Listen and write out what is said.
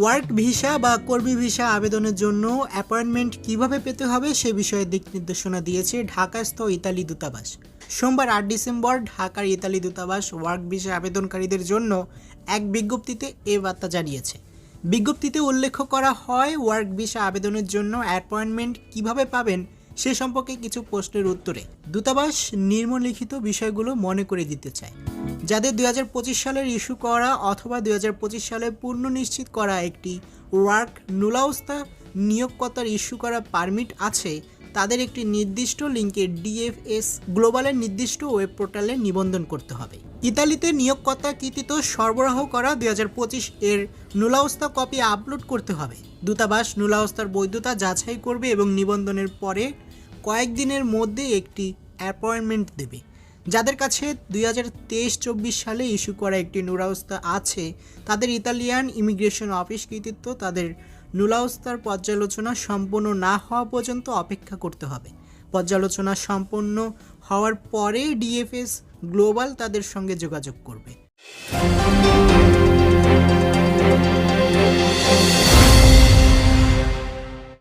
Work visa বা কর্মী visa আবেদনের জন্য অ্যাপয়েন্টমেন্ট কীভাবে পেতে হবে সে বিষয়ে দিক নির্দেশনা দিয়েছে ঢাকাস্থ ইতালি দূতাবাস। সোমবার আট ডিসেম্বর ঢাকার ইতালি দূতাবাস ওয়ার্ক ভিসা আবেদনকারীদের জন্য এক বিজ্ঞপ্তিতে এ বার্তা জানিয়েছে। বিজ্ঞপ্তিতে উল্লেখ করা হয় ওয়ার্ক ভিসা আবেদনের জন্য অ্যাপয়েন্টমেন্ট কীভাবে পাবেন সে সম্পর্কে কিছু প্রশ্নের উত্তরে দূতাবাস নিম্নলিখিত বিষয়গুলো মনে করে দিতে চায়, যাদের দুই হাজার পঁচিশ সালের ইস্যু করা অথবা দুই হাজার পঁচিশ সালে পূর্ণ নিশ্চিত করা একটি ওয়ার্ক নুলাউস্তা নিয়োগকর্তার ইস্যু করা পারমিট আছে তাদের একটি নির্দিষ্ট লিঙ্কে ডিএফএস গ্লোবালের নির্দিষ্ট ওয়েব পোর্টালে নিবন্ধন করতে হবে। ইতালিতে নিয়োগকর্তা কৃতিত সরবরাহ করা দুই হাজার পঁচিশ এর নুলাউস্তা কপি আপলোড করতে হবে। দূতাবাস নুলাউস্তার বৈধতা যাচাই করবে এবং নিবন্ধনের পরে কয়েকদিনের মধ্যে একটি অ্যাপয়েন্টমেন্ট দেবে। যাদের কাছে দুই হাজার তেইশ চব্বিশ সালে ইস্যু করা একটি নুরাউস্তা আছে, তাদের ইতালিয়ান ইমিগ্রেশন অফিস কৃতিত্ব তাদের নুলাউস্তার পর্যালোচনা সম্পূর্ণ না হওয়া পর্যন্ত অপেক্ষা করতে হবে। পর্যালোচনা সম্পন্ন হওয়ার পরে ডিএফএস গ্লোবাল তাদের সঙ্গে যোগাযোগ করবে।